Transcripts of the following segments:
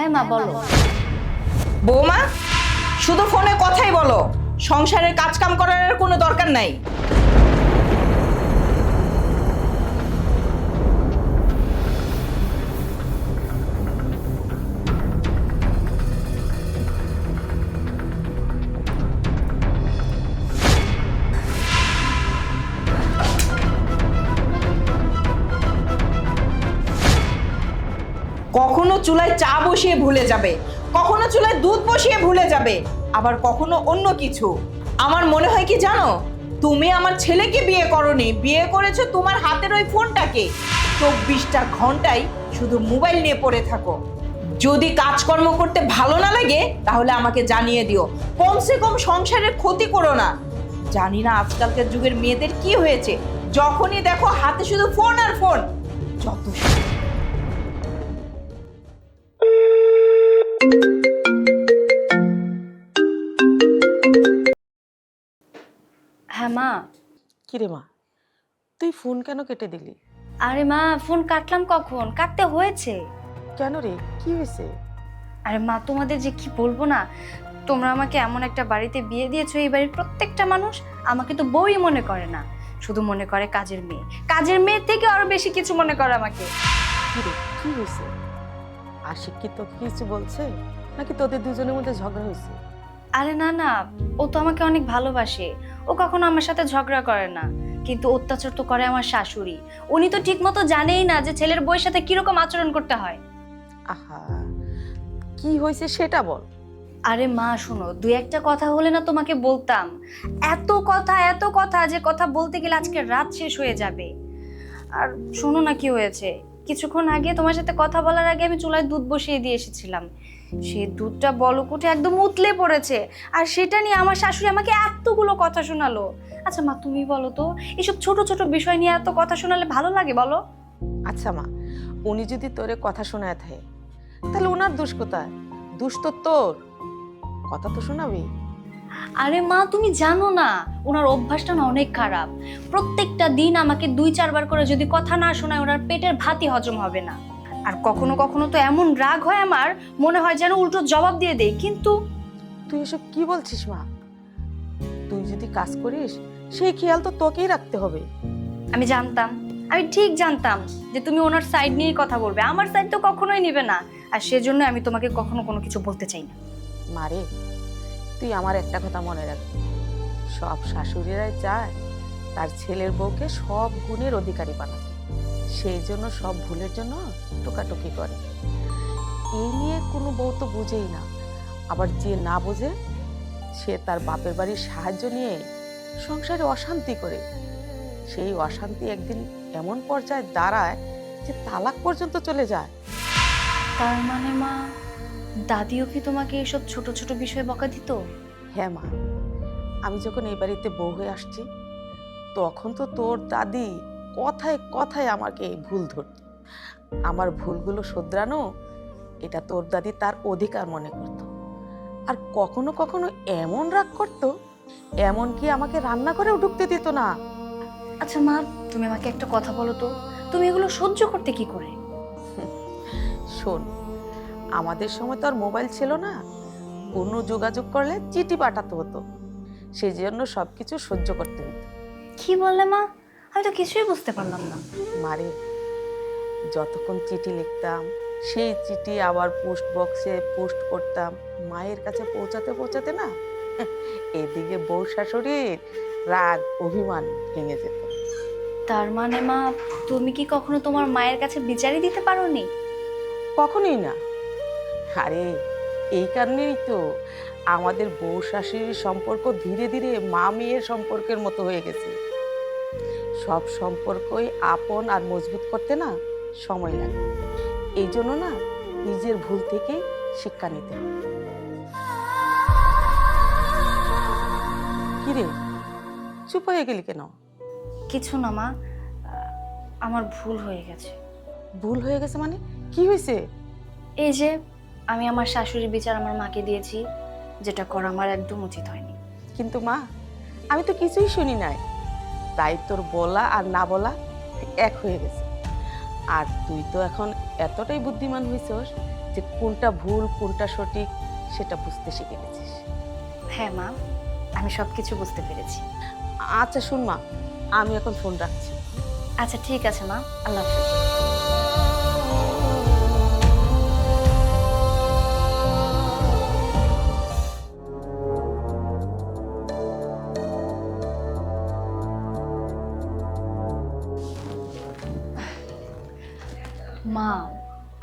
হ্যাঁ মা বলো। বৌমা শুধু ফোনে কথাই বলো। সংসারের কাজকাম করার আর কোনো দরকার নাই। কখনো চুলায় চা বসিয়ে ভুলে যাবে, কখনো চুলায় দুধ বসিয়ে ভুলে যাবে, আবার কখনো অন্য কিছু। আমার মনে হয় কি জানো? তুমি আমার ছেলেকে বিয়ে করনি, বিয়ে করেছ তোমার হাতের ওই ফোনটাকে। চব্বিশটা ঘন্টায় শুধু মোবাইল নিয়ে পড়ে থাকো। যদি কাজকর্ম করতে ভালো না লাগে, তাহলে আমাকে জানিয়ে দিও। কমসে কম সংসারের ক্ষতি করো না। জানি না আজকালকার যুগের মেয়েদের কি হয়েছে। যখনই দেখো হাতে শুধু ফোন আর ফোন, যত হ্যাঁ মা। কিরে মা? তুই ফোন কেন কেটে দিলি? আরে মা ফোন কাটলাম কখন? কাটতে হয়েছে। কেন রে? কি হয়েছে? আরে মা তোমাদের যে কি বলব না? তোমরা আমাকে এমন একটা বাড়িতে বিয়ে দিয়েছ এই বাড়ির প্রত্যেকটা মানুষ আমাকে তো বউই মনে করে না। শুধু মনে করে কাজের মেয়ে। কাজের মেয়ে থেকে আরও বেশি কিছু মনে করে আমাকে। কিরে কি হয়েছে? আশিক কি তোকে কিছু বলছে? নাকি তোদের দুজনের মধ্যে ঝগড়া হয়েছে? আরে না না ও তো আমাকে অনেক ভালোবাসে। ও কখনো আমার সাথে ঝগড়া করে না। কিন্তু অত্যাচার তো করে আমার শাশুড়ি। উনি তো ঠিকমতো জানেই না যে ছেলের বউয়ের সাথে কীরকম আচরণ করতে হয়। আহা কি হয়েছে সেটা বল। আরে মা শোনো দুই একটা কথা হলে না তোমাকে বলতাম। এত কথা এত কথা যে কথা বলতে গেলে আজকে রাত শেষ হয়ে যাবে। আর শোনো না কি হয়েছে। কিছুক্ষণ আগে তোমার সাথে কথা বলার আগে আমি চুলায় দুধ বসিয়ে দিয়ে এসেছিলাম। সেই দুধটা বলকুটে একদম উতলে পড়েছে। আর সেটা নিয়ে আমার শাশুড়ি আমাকে এতগুলো কথা শোনালো। আচ্ছা মা তুমি বলো তো এসব ছোট ছোট বিষয় নিয়ে এত কথা শোনালে ভালো লাগে বলো? আচ্ছা মা উনি যদি তোরে কথা শোনায় থাকে তাহলে ওনার দোষ কোথায়? দোষ তো তোর। কথা তো শোনাবি। আরে মা তুমি জানো না ওনার অভ্যাসটা না অনেক খারাপ। প্রত্যেকটা দিন আমাকে দুই চারবার করে যদি কথা না শোনায় ওনার পেটের ভাতই হজম হবে না। আর কখনো কখনো তো এমন রাগ হয় আমার মনে হয় যেন উল্টো জবাব দিয়ে দেই কিন্তু তুই এসব কি বলছিস মা? তুই যদি কাজ করিস সেই খেয়াল তো তোকেই রাখতে হবে। আমি জানতাম আমি ঠিক জানতাম যে তুমি ওনার সাইড নিয়েই কথা বলবে আমার সাইড তো কখনোই নেবে না আর সেজন্য আমি তোমাকে কখনো কোনো কিছু বলতে চাই না। মারে তুই আমার একটা কথা মনে রাখ। সব শাশুড়িরাই চায় তার ছেলের বউকে সব গুণের অধিকারী বানাতে। সেই জন্য সব ভুলের জন্য টোকাটুকি করে। এই নিয়ে কোনো বউ তো বুঝেই না। আবার যে না বোঝে সে তার বাপের বাড়ির সাহায্য নিয়ে সংসারে অশান্তি করে। সেই অশান্তি একদিন এমন পর্যায়ে দাঁড়ায় যে তালাক পর্যন্ত চলে যায়। তার মানে মা দাদিও কি তোমাকে এসব ছোট ছোট বিষয়ে বকা দিত? হ্যাঁ মা আমি যখন এই বাড়িতে বউ হয়ে আসছি তখন তো তোর দাদি কথায় কথায় আমাকে এই ভুল ধরত। আমার ভুলগুলো শোধরানো এটা তোর দাদি তার অধিকার মনে করত। আর কখনো কখনো এমন রাগ করতো এমনকি আমাকে রান্না করেও ঢুকতে দিত না। আচ্ছা মা তুমি আমাকে একটা কথা বলো তো। তুমি এগুলো সহ্য করতে কি করে? শোন আমাদের সময় তো আর মোবাইল ছিল না। কোনো যোগাযোগ করলে চিঠি পাঠাতে হতো। সেই জন্য সব কিছু সহ্য করতে হতো। কি বললে মা? আমি তো কিছুই বুঝতে পারলাম না। মারে যতক্ষণ চিঠি লিখতাম সেই চিঠি আবার পোস্ট বক্সে পোস্ট করতাম। মায়ের কাছে পৌঁছাতে পৌঁছাতে না এদিকে বউ শাশুড়ির রাগ অভিমান ভেঙে যেত। তার মানে মা তুমি কি কখনো তোমার মায়ের কাছে বিচারই দিতে পারোনি? কখনোই না। আরে এই কারণেই তো আমাদের বউ শাশুড়ির সম্পর্ক ধীরে ধীরে মা মেয়ের সম্পর্কের মতো হয়ে গেছে। সব সম্পর্কই আপন আর মজবুত করতে না সময় লাগে। এই জন্য না নিজের ভুল থেকেই শিক্ষা নিতে হবে কিরে চুপ হয়ে গেলি কেন? কিছু না মা আমার ভুল হয়ে গেছে। ভুল হয়ে গেছে মানে? কি হয়েছে? এই যে আমি আমার শাশুড়ির বিচার আমার মাকে দিয়েছি যেটা করা আমার একদম উচিত হয়নি। কিন্তু মা আমি তো কিছুই শুনি নাই। তাই তোর বলা আর না বলা এক হয়ে গেছে। আর তুই তো এখন এতটাই বুদ্ধিমান হয়েছস যে কোনটা ভুল কোনটা সঠিক সেটা বুঝতে শিখে গেছিস। হ্যাঁ মা আমি সব কিছু বুঝতে পেরেছি। আচ্ছা শুন মা আমি এখন ফোন রাখছি। আচ্ছা ঠিক আছে মা আল্লাহ হাফেজ।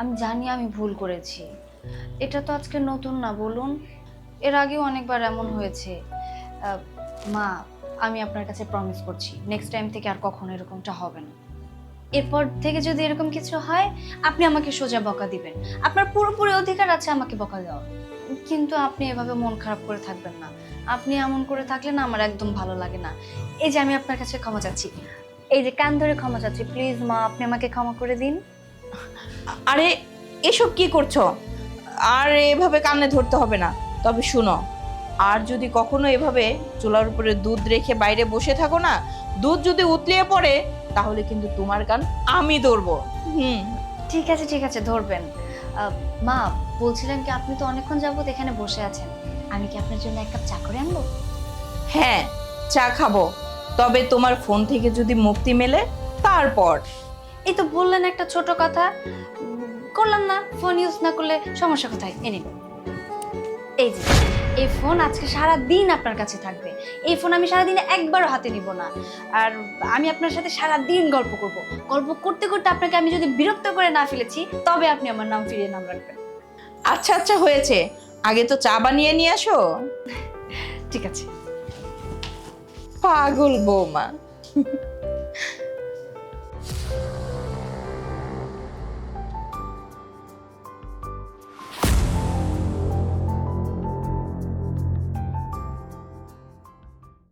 আমি জানি আমি ভুল করেছি। এটা তো আজকে নতুন না, বলুন। এর আগেও অনেকবার এমন হয়েছে। মা, আমি আপনার কাছে প্রমিস করছি নেক্সট টাইম থেকে আর কখনো এরকমটা হবে না। এরপর থেকে যদি এরকম কিছু হয়, আপনি আমাকে সোজা বকা দিবেন। আপনার পুরোপুরি অধিকার আছে আমাকে বকা দেওয়ার। কিন্তু আপনি এভাবে মন খারাপ করে থাকবেন না। আপনি এমন করে থাকলে না আমার একদম ভালো লাগে না। এই যে আমি আপনার কাছে ক্ষমা চাচ্ছি। এই যে কান ধরে ক্ষমা চাচ্ছি প্লিজ মা, আপনি আমাকে ক্ষমা করে দিন। আরে এসব কি করছ? আর এভাবে কানে ধরতে হবে না। তবে শুনো আর যদি কখনো এভাবে চুলার উপরে দুধ রেখে বাইরে বসে থাকো না দুধ যদি উতলিয়ে পড়ে তাহলে কিন্তু তোমার কান আমি ধরবো। হুম। ঠিক আছে ঠিক আছে ধরবেন। মা বলছিলাম কি আপনি তো অনেকক্ষণ যাবত এখানে বসে আছেন। আমি কি আপনার জন্য এক কাপ চা করে আনব? হ্যাঁ চা খাব। তবে তোমার ফোন থেকে যদি মুক্তি মেলে তারপর। এই তো বললেন একটা ছোট কথা। করলাম না ফোন ইউজ না করলে সমস্যা কোথায়? এনে এই যে এই ফোন আজকে সারা দিন আপনার কাছে থাকবে। এই ফোন আমি সারা দিনে একবারও হাতে নিব না। আর আমি আপনার সাথে সারা দিন গল্প করব। গল্প করতে করতে আপনাকে আমি যদি বিরক্ত করে না ফেলেছি তবে আপনি আমার নাম ফিরিয়ে নাম রাখবেন। আচ্ছা আচ্ছা হয়েছে। আগে তো চা বানিয়ে নিয়ে আসো। ঠিক আছে। পাগল বৌমা।